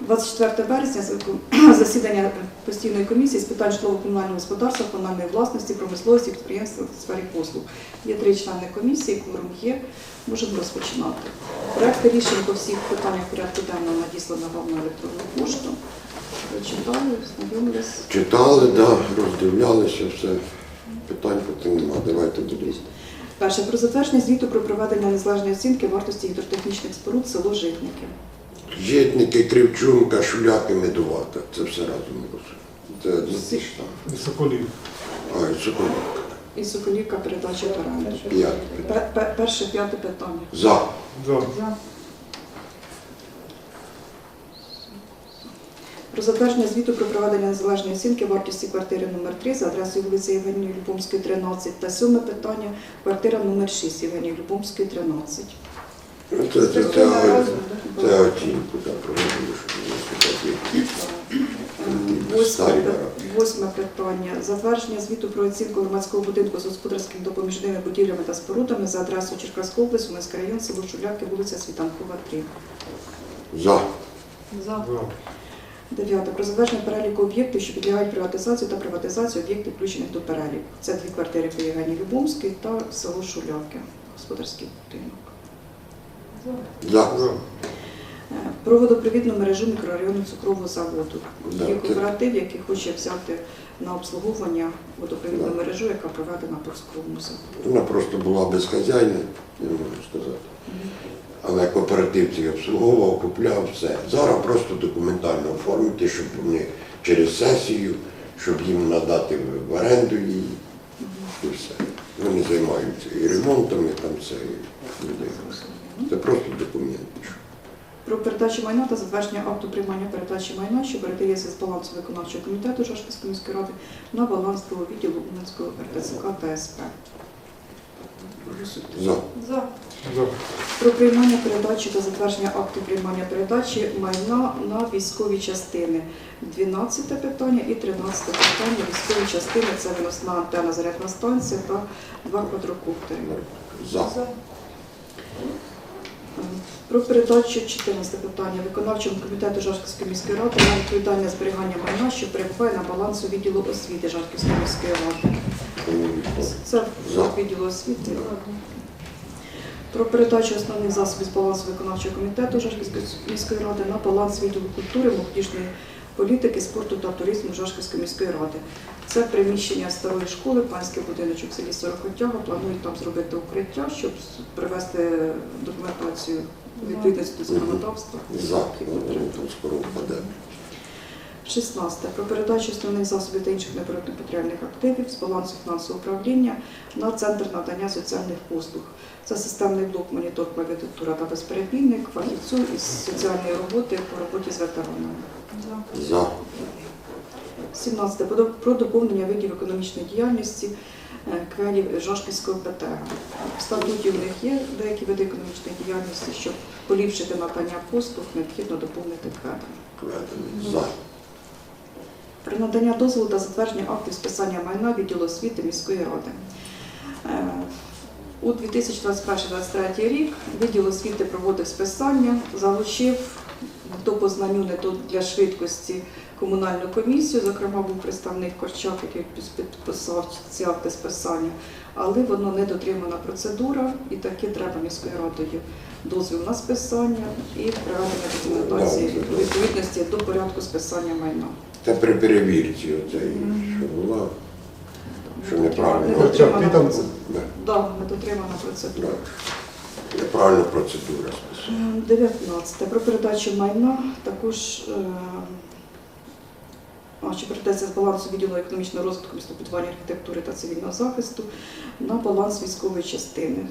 24 березня засідання постійної комісії з питань житлово-комунального господарства, комунальної власності, промисловості, підприємства та сфері послуг. Є три члени комісії, кворум є. Можемо розпочинати. Проекти рішень по всіх питаннях порядку денного надіслано вам на електронну пошту. Прочитали, знайомились. Читали, да, роздивлялися все. Питань поки нема. Давайте будемо. Перше про затвердження звіту про проведення незалежної оцінки вартості гідротехнічних споруд село Житники. Житники, Кривчунка, Шуляки, Медувата. Це все разом було. Це одна ті ж. Соколів. А, і Соколівка. І Соколівка передача. П'яте. Пе- пе- Перше п'яте питання. За. За. Про затвердження звіту про проведення незалежної оцінки вартості квартири номер 3 за адресою вулиці Євгенії Любомської, 13 та сьоме питання квартира номер 6 Євгенії Любомської, 13. Це, це, це, це, це оцінку, так, проводили, такі. Восьме, питання. Затвердження звіту про оцінку громадського будинку з господарськими допоміжними будівлями та спорудами за адресою Черкаської області, Уманський район, село Шуляки, вулиця Світанкова, 3. За. За. Дев'яте. Про затвердження переліку об'єктів, що підлягають приватизації та приватизацію об'єктів, включених до переліку. Це дві квартири по Євгенії Любомській та село Шуляки, господарський будинок. Е, Про водопровідну мережу мікрорайону цукрового заводу. Да, Є кооператив, який хоче взяти на обслуговування водопровідну Да. мережу, яка проведена по цукровому заводу. Вона просто була без хазяїна, я можу сказати. Але кооператив цей обслуговував, купляв все. Зараз просто документально оформити, щоб вони через сесію, щоб їм надати в оренду її. І все. Вони займаються і ремонтом, і там все. і. Це просто документи. Про передачу майна та затвердження акту приймання передачі майна, що передається з балансу виконавчого комітету Жашківської міської ради на баланс правовідділу відділу Уманського РТЦК та СП. За. За. За. Про приймання передачі та затвердження акту приймання передачі майна на військові частини. 12 питання і 13 питання. Військові частини це виносна антенна зарядна станція та два квадрокоптери. За. Про передачу 14 питання виконавчому комітету Жарківської міської ради на відповідальне зберігання майна, що перебуває на балансу відділу освіти Жарківської міської ради. Це відділу освіти. Про передачу основних засобів з балансу виконавчого комітету Жарківської міської ради на баланс відділу культури, молодіжної політики, спорту та туризму Жашківської міської ради. Це приміщення старої школи, панський будиночок в селі Сорокотяга. Планують там зробити укриття, щоб привести документацію відповідності до законодавства. За. Скоро впаде. 16. Про передачу основних засобів та інших матеріальних активів з балансу фінансового управління на центр надання соціальних послуг. Це системний блок монітор клавіатура та безперебійник, фахівцю із соціальної роботи по роботі з ветеранами. За. 17. Про- доповнення видів економічної діяльності е, квелів Жашківського ПТГ. В статуті у них є деякі види економічної діяльності, щоб поліпшити надання послуг, необхідно доповнити кведи. За. Про надання дозволу та затвердження актів списання майна відділу освіти міської ради. Е, У 2021-2023 рік відділ освіти проводив списання, залучив до познанню не то для швидкості комунальну комісію, зокрема був представник Корчак, який підписав ці акти списання, але воно не дотримана процедура, і таки треба міською радою дозвіл на списання і приведення документації відповідності до порядку списання майна. Це при перевірці оцей, що була. Що неправильно. Не Корчак, дотримана ти процедура. Да. Да, не дотримана процедура. Неправильна процедура. Е, 19. Про передачу майна також е, а, що передається з балансу відділу економічного розвитку, містобудування, архітектури та цивільного захисту на баланс військової частини.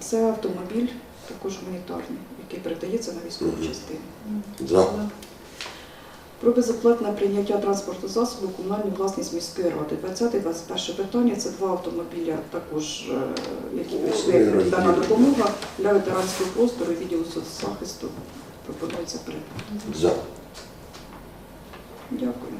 Це автомобіль, також гуманітарний, який передається на військову Мгм. частину. За. Про безоплатне прийняття транспорту засобу комунальну власність міської ради. 20-21 питання це два автомобіля, також е, які прийшли дана допомога для ветеранського простору і відділу соцзахисту. Пропонується передати. Дякую.